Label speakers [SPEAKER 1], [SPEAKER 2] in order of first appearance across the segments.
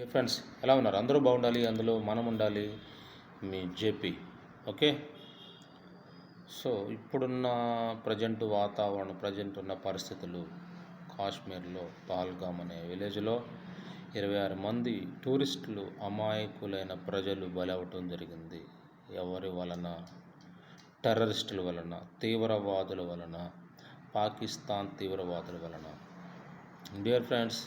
[SPEAKER 1] ఏ friends ఎలా ఉన్నారు? అందరూ బాగుండాలి అందులో మనం ఉండాలి మీ జేపీ. ఓకే? సో ఇప్పుడున్న ప్రజెంట్ వాతావరణం ప్రజెంట్ ఉన్న పరిస్థితులు కాశ్మీర్లో పహల్గామ్ అనే విలేజ్లో ఇరవై ఆరు మంది టూరిస్టులు అమాయకులైన ప్రజలు బలవటం జరిగింది. ఎవరి వలన? టెర్రరిస్టుల వలన తీవ్రవాదుల వలన పాకిస్తాన్ తీవ్రవాదుల వలన. డియర్ ఫ్రెండ్స్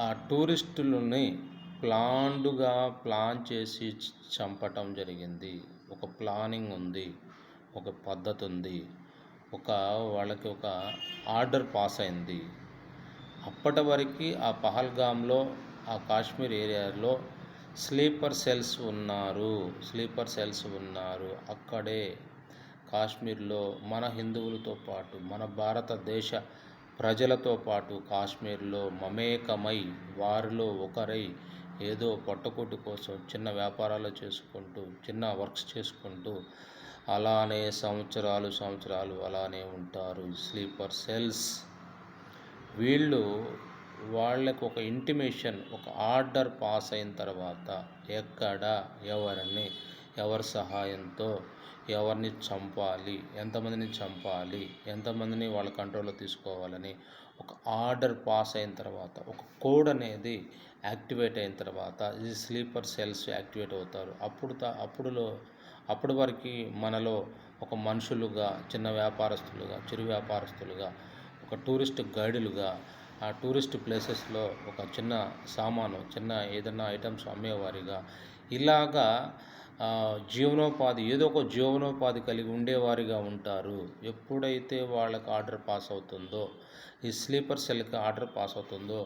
[SPEAKER 1] ఆ టూరిస్టులని ప్లాన్డ్గా ప్లాన్ చేసి చంపటం జరిగింది. ఒక ప్లానింగ్ ఉంది ఒక పద్ధతి ఉంది ఒక వాళ్ళకి ఒక ఆర్డర్ పాస్ అయింది. అప్పటి వరకు ఆ పహల్గామ్లో ఆ కాశ్మీర్ ఏరియాలో స్లీపర్ సెల్స్ ఉన్నారు స్లీపర్ సెల్స్ ఉన్నారు. అక్కడే కాశ్మీర్లో మన హిందువులతో పాటు మన భారతదేశ ప్రజలతో పాటు కాశ్మీర్లో మమేకమై వారిలో ఒకరై ఏదో పొట్టకూటి కోసం చిన్న వ్యాపారాలు చేసుకుంటూ చిన్న వర్క్స్ చేసుకుంటూ అలానే సంవత్సరాలు సంవత్సరాలు అలానే ఉంటారు స్లీపర్ సెల్స్. వీళ్ళు వాళ్ళకు ఒక ఇంటిమేషన్ ఒక ఆర్డర్ పాస్ అయిన తర్వాత ఎక్కడ ఎవరిని ఎవరి సహాయంతో ఎవరిని చంపాలి? ఎంతమందిని చంపాలి? ఎంతమందిని వాళ్ళ కంట్రోల్లో తీసుకోవాలని ఒక ఆర్డర్ పాస్ అయిన తర్వాత ఒక కోడ్ అనేది యాక్టివేట్ అయిన తర్వాత ఈ స్లీపర్ సెల్స్ యాక్టివేట్ అవుతారు. అప్పుడు అప్పుడులో అప్పటి వరకు మనలో ఒక మనుషులుగా చిన్న వ్యాపారస్తులుగా చిరు వ్యాపారస్తులుగా ఒక టూరిస్ట్ గైడులుగా ఆ టూరిస్ట్ ప్లేసెస్లో ఒక చిన్న సామాను చిన్న ఏదైనా ఐటమ్స్ అమ్మేవారిగా. ఇలాగా జీవనోపాధి ఏదో ఒక జీవనోపాధి కలిగి ఉండేవారిగా ఉంటారు. ఎప్పుడైతే వాళ్ళకి ఆర్డర్ పాస్ అవుతుందో ఈ స్లీపర్ సెల్కి ఆర్డర్ పాస్ అవుతుందో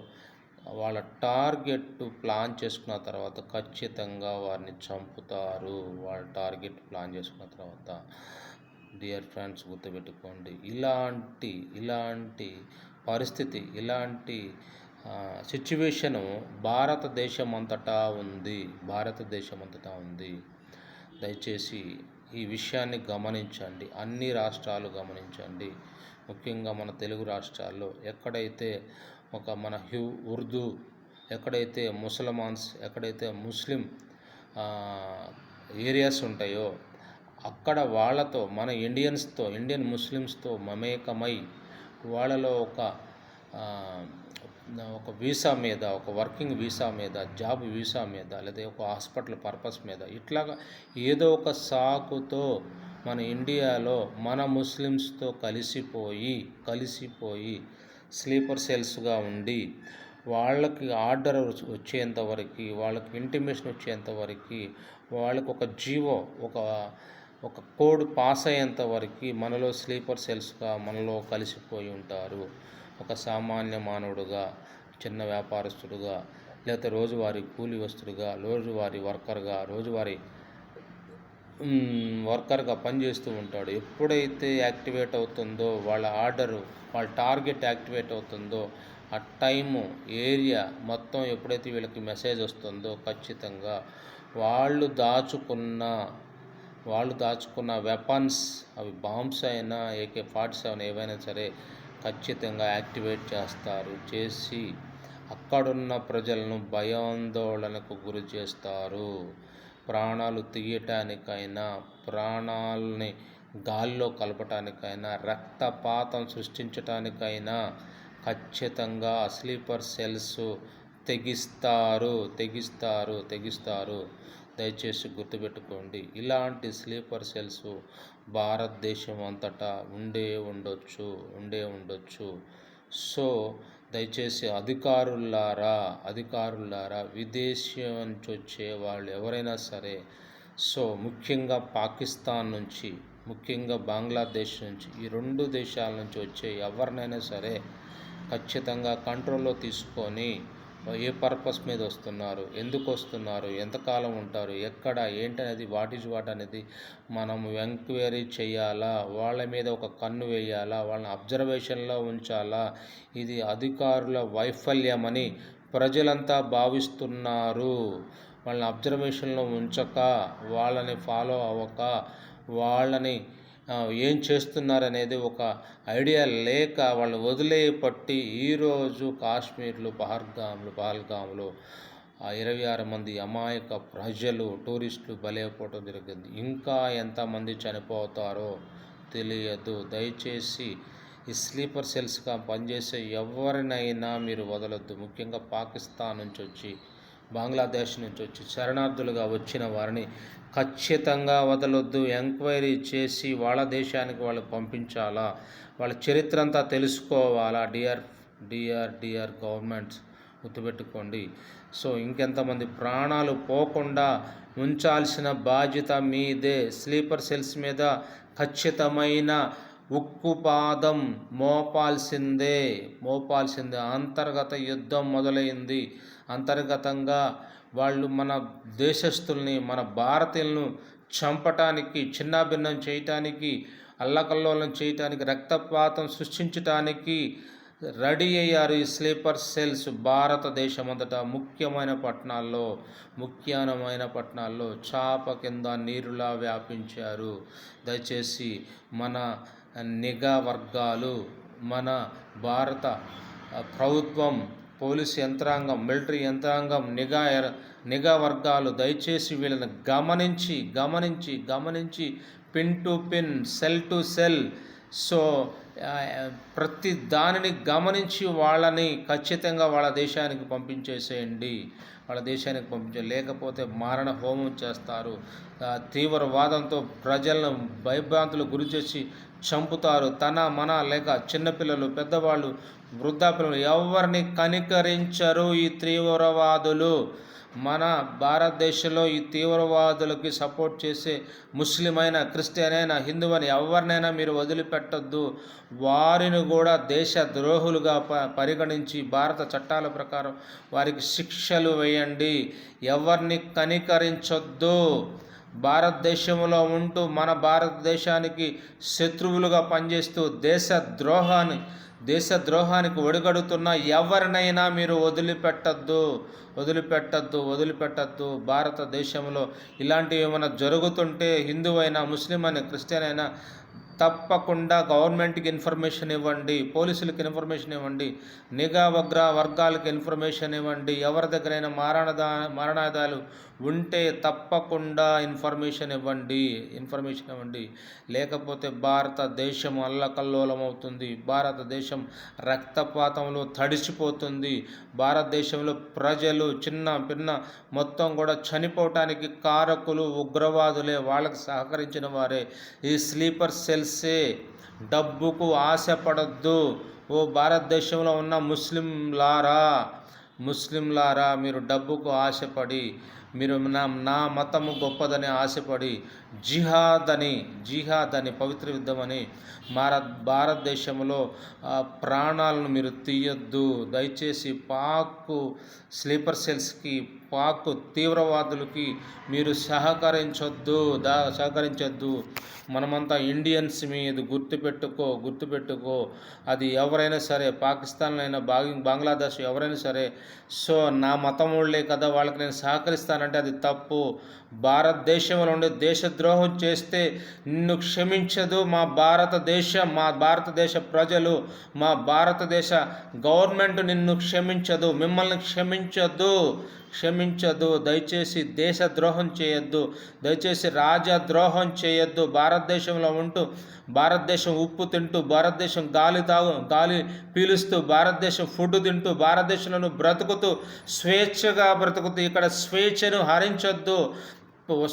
[SPEAKER 1] వాళ్ళ టార్గెట్ ప్లాన్ చేసుకున్న తర్వాత ఖచ్చితంగా వారిని చంపుతారు. వాళ్ళ టార్గెట్ ప్లాన్ చేసుకున్న తర్వాత డియర్ ఫ్రెండ్స్ గుర్తుపెట్టుకోండి. ఇలాంటి ఇలాంటి పరిస్థితి. ఇలాంటి సిచ్యువేషను భారతదేశం అంతటా ఉంది. భారతదేశం అంతటా ఉంది. దయచేసి ఈ విషయాన్ని గమనించండి. అన్ని రాష్ట్రాలు గమనించండి. ముఖ్యంగా మన తెలుగు రాష్ట్రాల్లో ఎక్కడైతే ఒక మన హ్యూ ఉర్దూ ఎక్కడైతే ముసల్మాన్స్ ఎక్కడైతే ముస్లిం ఏరియాస్ ఉంటాయో అక్కడ వాళ్ళతో మన ఇండియన్స్తో ఇండియన్ ముస్లిమ్స్తో మమేకమై వాళ్ళలో ఒక ఒక వీసా మీద ఒక వర్కింగ్ వీసా మీద జాబ్ వీసా మీద లేదా ఒక హాస్పిటల్ పర్పస్ మీద ఇట్లాగా ఏదో ఒక సాకుతో మన ఇండియాలో మన ముస్లిమ్స్తో కలిసిపోయి కలిసిపోయి స్లీపర్ సెల్స్గా ఉండి వాళ్ళకి ఆర్డర్ వచ్చేంత వరకు వాళ్ళకి ఇంటిమేషన్ వచ్చేంత వరకు వాళ్ళకి ఒక జీవో ఒక ఒక కోడ్ పాస్ అయ్యేంత వరకు మనలో స్లీపర్ సెల్స్గా మనలో కలిసిపోయి ఉంటారు. ఒక సామాన్య మానవుడుగా చిన్న వ్యాపారస్తుడుగా లేకపోతే రోజువారీ కూలి వస్తుడుగా రోజువారీ వర్కర్గా రోజువారీ వర్కర్గా పనిచేస్తూ ఉంటాడు. ఎప్పుడైతే యాక్టివేట్ అవుతుందో వాళ్ళ ఆర్డరు వాళ్ళ టార్గెట్ యాక్టివేట్ అవుతుందో ఆ టైము ఏరియా మొత్తం ఎప్పుడైతే వీళ్ళకి మెసేజ్ వస్తుందో ఖచ్చితంగా వాళ్ళు దాచుకున్న వాళ్ళు దాచుకున్న వెపన్స్ అవి బాంబ్స్ అయినా ఏకే ఫార్టీ సెవెన్ ఏవైనా సరే ఖచ్చితంగా యాక్టివేట్ చేస్తారు. చేసి అక్కడున్న ప్రజలను భయాందోళనకు గురి చేస్తారు. ప్రాణాలు తీయటానికైనా ప్రాణాలని గాల్లో కలపటానికైనా రక్తపాతం సృష్టించటానికైనా ఖచ్చితంగా స్లీపర్ సెల్స్ తెగిస్తారు తెగిస్తారు తెగిస్తారు. దయచేసి గుర్తుపెట్టుకోండి ఇలాంటి స్లీపర్ సెల్స్ భారతదేశం అంతటా ఉండే ఉండొచ్చు ఉండే ఉండొచ్చు. సో దయచేసి అధికారులారా అధికారులారా విదేశం నుంచి వచ్చే వాళ్ళు ఎవరైనా సరే సో ముఖ్యంగా పాకిస్తాన్ నుంచి ముఖ్యంగా బంగ్లాదేశ్ నుంచి ఈ రెండు దేశాల నుంచి వచ్చే ఎవరినైనా సరే ఖచ్చితంగా కంట్రోల్లో తీసుకొని ఏ పర్పస్ మీద వస్తున్నారు? ఎందుకు వస్తున్నారు? ఎంతకాలం ఉంటారు? ఎక్కడ? ఏంటనేది? వాట్ ఈజ్ వాట్ అనేది మనం ఎంక్వైరీ చేయాలా? వాళ్ళ మీద ఒక కన్ను వేయాలా? వాళ్ళని అబ్జర్వేషన్లో ఉంచాలా? ఇది అధికారుల వైఫల్యమని ప్రజలంతా భావిస్తున్నారు. వాళ్ళని అబ్జర్వేషన్లో ఉంచక వాళ్ళని ఫాలో అవ్వక వాళ్ళని ఏం చేస్తున్నారనేది ఒక ఐడియా లేక వాళ్ళు వదిలే పట్టి ఈరోజు కాశ్మీర్లు పహల్గామ్లు పహల్గామ్లో ఇరవై ఆరు మంది అమాయక ప్రజలు టూరిస్టులు బలైపోవటం జరిగింది. ఇంకా ఎంతమంది చనిపోతారో తెలియదు. దయచేసి ఈ స్లీపర్ సెల్స్గా పనిచేసే ఎవరినైనా మీరు వదలొద్దు. ముఖ్యంగా పాకిస్తాన్ నుంచి వచ్చి బంగ్లాదేశ్ నుంచి వచ్చి శరణార్థులుగా వచ్చిన వారిని ఖచ్చితంగా వదలొద్దు ఎంక్వైరీ చేసి వాళ్ళ దేశానికి వాళ్ళు పంపించాలా? వాళ్ళ చరిత్ర అంతా తెలుసుకోవాలా? D R D R D R governments గుర్తుపెట్టుకోండి. సో ఇంకెంతమంది ప్రాణాలు పోకుండా ఉంచాల్సిన బాధ్యత మీదే. స్లీపర్ సెల్స్ మీద ఖచ్చితమైన ఉక్కుపాదం మోపాల్సిందే. మోపాల్సిందే. అంతర్గత యుద్ధం మొదలైంది. అంతర్గతంగా వాళ్ళు మన దేశస్తుల్ని మన భారతీయులను చంపటానికి చిన్నాభిన్నం చేయటానికి అల్లకల్లోలం చేయటానికి రక్తపాతం సృష్టించటానికి రెడీ అయ్యారు ఈ స్లీపర్ సెల్స్ భారతదేశం అంతటా ముఖ్యమైన పట్టణాల్లో ముఖ్యమైన పట్టణాల్లో చాప కింద నీరులా వ్యాపించారు. దయచేసి మన నిఘా వర్గాలు మన భారత ప్రభుత్వం పోలీస్ యంత్రాంగం మిలిటరీ యంత్రాంగం నిఘా ఎర- నిఘా వర్గాలు దయచేసి వీళ్ళని గమనించి గమనించి గమనించి pin to pin cell to cell. So ప్రతి దానిని గమనించి వాళ్ళని ఖచ్చితంగా వాళ్ళ దేశానికి పంపించేసేయండి. వాళ్ళ దేశానికి పంపించే లేకపోతే మారణ హోమం చేస్తారు. తీవ్రవాదంతో ప్రజలను భయభ్రాంతులు గురి చేసి చంపుతారు. తన మన లేక చిన్నపిల్లలు పెద్దవాళ్ళు వృద్ధాపిల్లలు ఎవరిని కనికరించరు ఈ తీవ్రవాదులు? మన భారతదేశంలో ఈ తీవ్రవాదులకి సపోర్ట్ చేసే ముస్లిం అయినా క్రిస్టియన్ అయినా హిందూ అని ఎవరినైనా మీరు వదిలిపెట్టొద్దు. వారిని కూడా దేశ ద్రోహులుగా ప పరిగణించి భారత చట్టాల ప్రకారం వారికి శిక్షలు వేయండి. ఎవరిని కనికరించొద్దు. భారతదేశంలో ఉంటూ మన భారతదేశానికి శత్రువులుగా పనిచేస్తూ దేశ ద్రోహాన్ని దేశ ద్రోహానికి ఒడిగడుతున్న ఎవరినైనా మీరు వదిలిపెట్టద్దు వదిలిపెట్టద్దు వదిలిపెట్టద్దు. భారతదేశంలో ఇలాంటివి ఏమైనా జరుగుతుంటే హిందూ అయినా ముస్లిం అయినా క్రిస్టియన్ అయినా తప్పకుండా గవర్నమెంట్కి ఇన్ఫర్మేషన్ ఇవ్వండి పోలీసులకు ఇన్ఫర్మేషన్ ఇవ్వండి నిఘా వగ్ర వర్గాలకు ఇన్ఫర్మేషన్ ఇవ్వండి. ఎవరి దగ్గరైనా మారణదా మరణాదాలు ఉంటే తప్పకుండా ఇన్ఫర్మేషన్ ఇవ్వండి ఇన్ఫర్మేషన్ ఇవ్వండి. లేకపోతే భారతదేశం అల్లకల్లోలం అవుతుంది భారతదేశం రక్తపాతంలో తడిసిపోతుంది. భారతదేశంలో ప్రజలు చిన్న పిన్న మొత్తం కూడా చనిపోవటానికి కారకులు ఉగ్రవాదులే వాళ్ళకి సహకరించిన వారే. ఈ స్లీపర్ సెల్సే డబ్బుకు ఆశపడద్దు. ఓ భారతదేశంలో ఉన్న ముస్లింలారా ముస్లింలారా మీరు డబ్బుకు ఆశపడి మీరు నా నా మతము గొప్పదని ఆశపడి జిహాద్ అని జిహాద్ అని పవిత్ర యుద్ధమని భారత్ మార భారతదేశంలో ప్రాణాలను మీరు తీయొద్దు. దయచేసి పాకు స్లీపర్ సెల్స్కి పాక్ తీవ్రవాదులకి మీరు సహకరించొద్దు. దా సహకరించొద్దు. మనమంతా ఇండియన్స్ మీద గుర్తుపెట్టుకో గుర్తుపెట్టుకో అది ఎవరైనా సరే పాకిస్తాన్లో అయినా బాంగ్ బంగ్లాదేశ్ ఎవరైనా సరే సో నా మతం వాళ్ళే కదా వాళ్ళకి నేను సహకరిస్తానంటే అది తప్పు. భారతదేశంలో ఉండే దేశద్రోహం చేస్తే నిన్ను క్షమించదు మా భారతదేశం మా భారతదేశ ప్రజలు. మా భారతదేశ గవర్నమెంట్ నిన్ను క్షమించదు మిమ్మల్ని క్షమించదు. క్షమించదు దయచేసి దేశద్రోహం చేయొద్దు దయచేసి రాజద్రోహం చేయొద్దు. భారతదేశంలో ఉంటూ భారతదేశం ఉప్పు తింటూ భారతదేశం గాలి తాగు గాలి పీలుస్తూ భారతదేశం ఫుడ్ తింటూ భారతదేశంలో బ్రతుకుతూ స్వేచ్ఛగా బ్రతుకుతూ ఇక్కడ స్వేచ్ఛను హరించొద్దు.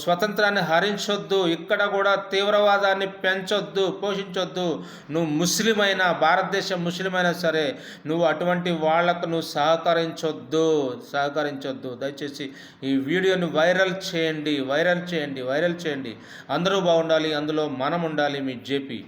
[SPEAKER 1] స్వతంత్రాన్ని హరించొద్దు ఇక్కడ కూడా తీవ్రవాదాన్ని పెంచొద్దు పోషించొద్దు. నువ్వు ముస్లిం అయినా భారతదేశం ముస్లిం అయినా సరే నువ్వు అటువంటి వాళ్ళకు నువ్వు సహకరించొద్దు సహకరించొద్దు. దయచేసి ఈ వీడియోని వైరల్ చేయండి వైరల్ చేయండి వైరల్ చేయండి. అందరూ బాగుండాలి అందులో మనం ఉండాలి మీ జేపీ.